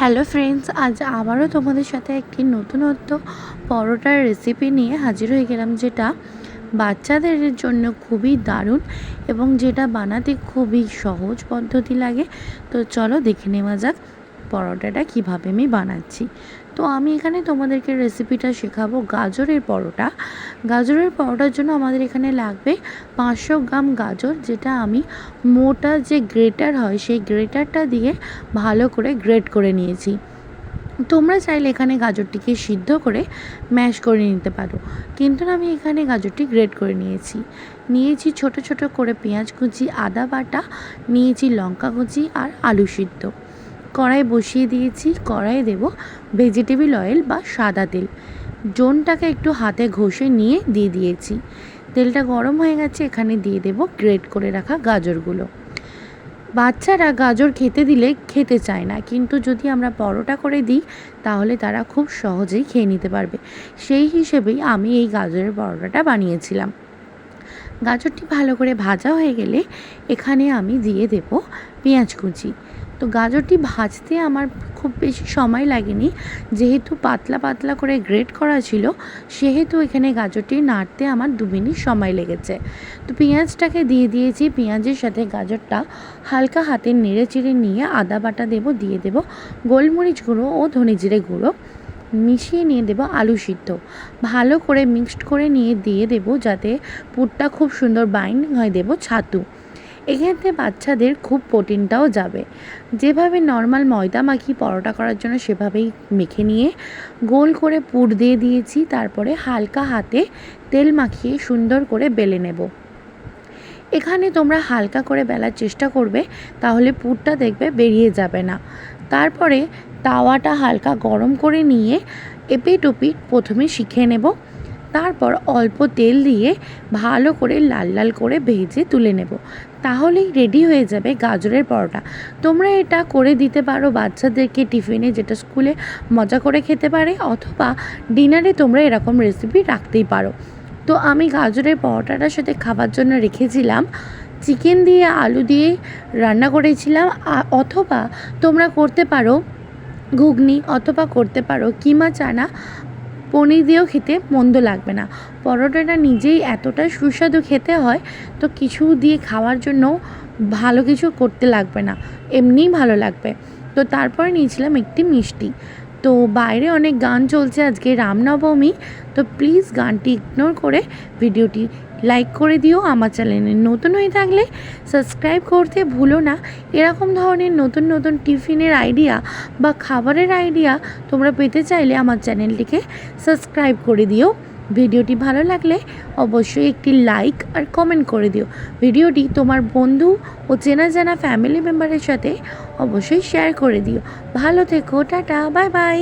Hello friends আজ আবারও তোমাদের সাথে একটি নতুনত্ব পরোটার রেসিপি নিয়ে হাজির হয়ে গেলাম, যেটা বাচ্চাদের জন্য খুবই দারুণ এবং যেটা বানাতে খুবই সহজ পদ্ধতি লাগে। তো চলো দেখে নেওয়া যাক। পরোটাটা কীভাবে আমি বানাচ্ছি। তো আমি এখানে তোমাদেরকে রেসিপিটা শেখাবো গাজরের পরোটা। গাজরের পরোটার জন্য আমাদের এখানে লাগবে পাঁচশো গ্রাম গাজর, যেটা আমি মোটা যে গ্রেটার হয়, সেই গ্রেটারটা দিয়ে ভালো করে গ্রেট করে নিয়েছি। তোমরা চাইলে এখানে গাজরটিকে সিদ্ধ করে ম্যাশ করে নিতে পারো। কিন্তু আমি এখানে গাজরটি গ্রেট করে নিয়েছি। নিয়েছি ছোট ছোট করে পেঁয়াজ কুচি, আদা বাটা, নিয়েছি লঙ্কা কুচি আর আলু সিদ্ধ। কড়াই বসিয়ে দিয়েছি। কড়াইয়ে দেব ভেজিটেবিল অয়েল বা সাদা তেল। জোনটাকে একটু হাতে ঘষে নিয়ে দিয়ে দিয়েছি। তেলটা গরম হয়ে গেছে, এখানে দিয়ে দেব গ্রেট করে রাখা গাজরগুলো। বাচ্চারা গাজর খেতে দিলে খেতে চায় না, কিন্তু যদি আমরা পরোটা করে দিই, তাহলে তারা খুব সহজেই খেয়ে নিতে পারবে। সেই হিসেবেই আমি এই গাজরের পরোটাটা বানিয়েছিলাম। গাজরটি ভালো করে ভাজা হয়ে গেলে এখানে আমি দিয়ে দেব পেঁয়াজ কুচি। তো গাজরটি ভাজতে আমার খুব বেশি সময় লাগেনি। যেহেতু পাতলা পাতলা করে গ্রেট করা ছিল, সেহেতু এখানে গাজরটি নাড়তে আমার দু মিনিট সময় লেগেছে। তো পেঁয়াজটাকে দিয়ে দিয়েছি, পেঁয়াজের সাথে গাজরটা হালকা হাতে নেড়ে চেড়ে নিয়ে আদা বাটা দেবো, দিয়ে দেবো গোলমরিচ গুঁড়ো ও ধনে জিরে গুঁড়ো। মিশিয়ে নিয়ে দেবো আলু সিদ্ধ। ভালো করে মিক্সড করে নিয়ে দিয়ে দেবো যাতে পুরটা খুব সুন্দর বাইন্ডিং হয়, দেবো ছাতু। এক্ষেত্রে বাচ্চাদের খুব প্রোটিনটাও যাবে। যেভাবে নর্মাল ময়দা মাখি পরোটা করার জন্য সেভাবেই মেখে নিয়ে গোল করে পুর দিয়ে দিয়েছি, তারপরে হালকা হাতে তেল মাখিয়ে সুন্দর করে বেলে নেব। এখানে তোমরা হালকা করে বেলার চেষ্টা করবে, তাহলে পুরটা দেখবে বেরিয়ে যাবে না। তারপরে তাওয়াটা হালকা গরম করে নিয়ে এপিট ওপিট প্রথমে শিখে নেব। তারপর অল্প তেল দিয়ে ভালো করে লাল লাল করে ভেজে তুলে নেব। তাহলেই রেডি হয়ে যাবে গাজরের পরোটা। তোমরা এটা করে দিতে পারো বাচ্চাদেরকে টিফিনে, যেটা স্কুলে মজা করে খেতে পারে, অথবা ডিনারে তোমরা এরকম রেসিপি রাখতেই পারো। তো আমি গাজরের পরোটাটার সাথে খাবার জন্য রেখেছিলাম। চিকেন দিয়ে আলু দিয়ে রান্না করেছিলাম অথবা তোমরা করতে পারো ঘুগনি, অথবা করতে পারো কিমা চানা পনির দিয়েও খেতে মন্দ লাগবে না। পরোটাটা নিজেই এতটা সুস্বাদু খেতে হয়, তো কিছু দিয়ে খাওয়ার জন্য ভালো কিছু করতে লাগবে না, এমনিই ভালো লাগবে। তো তারপরে নিয়েছিলাম একটি মিষ্টি। তো বাইরে অনেক গান চলছে আজকে রামনবমী, তো প্লিজ গানটি ইগনোর করে ভিডিওটি লাইক করে দিও আমার চ্যানেলে নতুন হয়ে থাকলে সাবস্ক্রাইব করতে ভুলো না। এরকম ধরনের নতুন নতুন টিফিনের আইডিয়া বা খাবারের আইডিয়া তোমরা পেতে চাইলে আমার চ্যানেলটিকে সাবস্ক্রাইব করে দিও। ভিডিওটি ভালো লাগলে অবশ্যই একটি লাইক আর কমেন্ট করে দিও। ভিডিওটি তোমার বন্ধু ও চেনা জানা ফ্যামিলি মেম্বারের সাথে অবশ্যই শেয়ার করে দিও। ভালো থেকো, টাটা বাই বাই